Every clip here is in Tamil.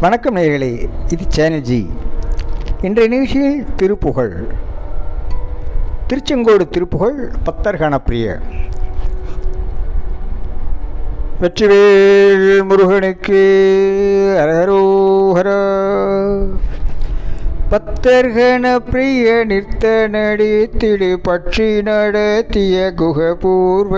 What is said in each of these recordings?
வணக்கம் நேர்களே இது சேனல்ஜி இன்றைய நிகழ்ச்சியில் திருப்புகழ். திருச்செங்கோடு திருப்புகழ் பத்தர்கண பிரிய வெற்றிவேல் முருகனுக்கு அரகரோஹர பத்தர்கண பிரிய நிறுத்த நடித்திடு பற்றி நடத்திய குகபூர்வ.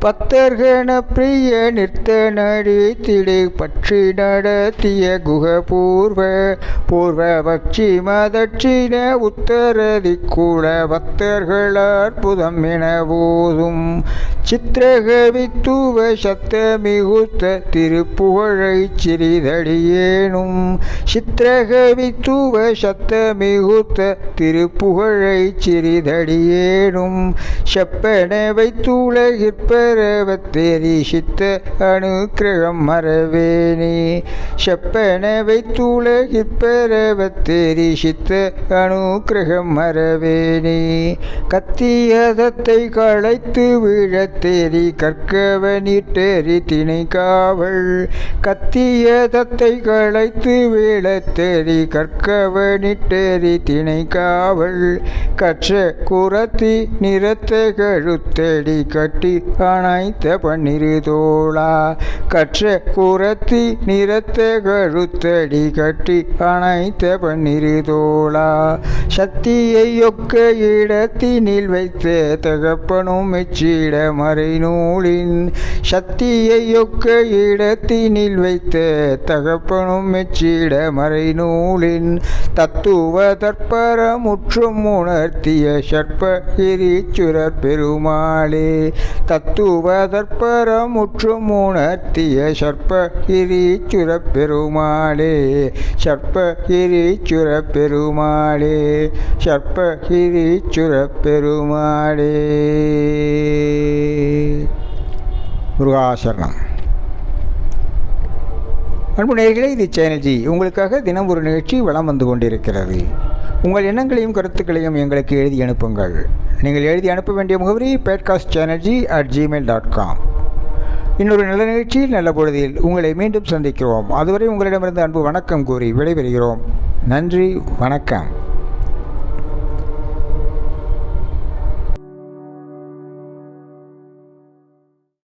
பூர்வ பிரிய நிறுத்த நடித்திடு பற்றி நடத்திய குக பூர்வ பூர்வ பட்சி தட்சிண உத்தரதி கூட பக்தர்கள் அற்புதம் என போதும் சித்திரகவித்துவ சத்த மிகுத்த திருப்புகழை சிறிதடியேனும். சித்திரகவித்துவ சத்த மிகுத்த திருப்புகழை சிறிதடியேனும். செப்பன வைத்துலகிற்பரவத்தேரி சித்த அனுக்கிரகம் மறவேனே. செப்பன வைத்துலகிற்பரவத்தேரி சித்த அனுக்கிரகம் மறவேனே. கத்தியதத்தை களைத்து விழத்தேரி கற்கவனிட்டேரி திணை காவல் கத்தியதத்தை களைத்து விழத்தேரி கற்கவனிட்டேரி திணை காவல் கற்ற குரத்தி நிறத்த கழுத்தடி கட்டி அணைத்த பன்னிரு தோளா கற்ற குரத்தி நிறத்த கழுத்தடி கட்டி அணைத்த பன்னிரு தோளா சக்தியை ஒக்க இடத்தினில் வைத்த தகப்பனும் மெச்சிட மறை நூலின் சக்தியை ஒக்க இடத்தினில் வைத்த தகப்பனும் மெச்சிட மறை நூலின் தத்துவ தற்பர முற்றும் உணர்த்திய சற்பகிரீச்சுரர் பெருமாளே தத்துவ தற்பர முற்றும் உணர்த்திய சற்பகிரீச்சுர பெருமாளே இரீச்சுரப் பெருமாளே சற்பகிரீச்சுர பெருமாளே. முருகாசரணம். அன்பு நேர்களே இது சேனல்ஜி. உங்களுக்காக தினம் ஒரு நிகழ்ச்சி வளம் வந்து கொண்டிருக்கிறது. உங்கள் எண்ணங்களையும் கருத்துக்களையும் எங்களுக்கு எழுதி அனுப்புங்கள். நீங்கள் எழுதி அனுப்ப வேண்டிய முகவரி podcast synergy at Gmail dot com இன்னொரு நல்ல நிகழ்ச்சியில் நல்ல பொழுதில் உங்களை மீண்டும் சந்திக்கிறோம். அதுவரை உங்களிடமிருந்து அன்பு வணக்கம் கூறி விடைபெறுகிறோம். நன்றி வணக்கம்.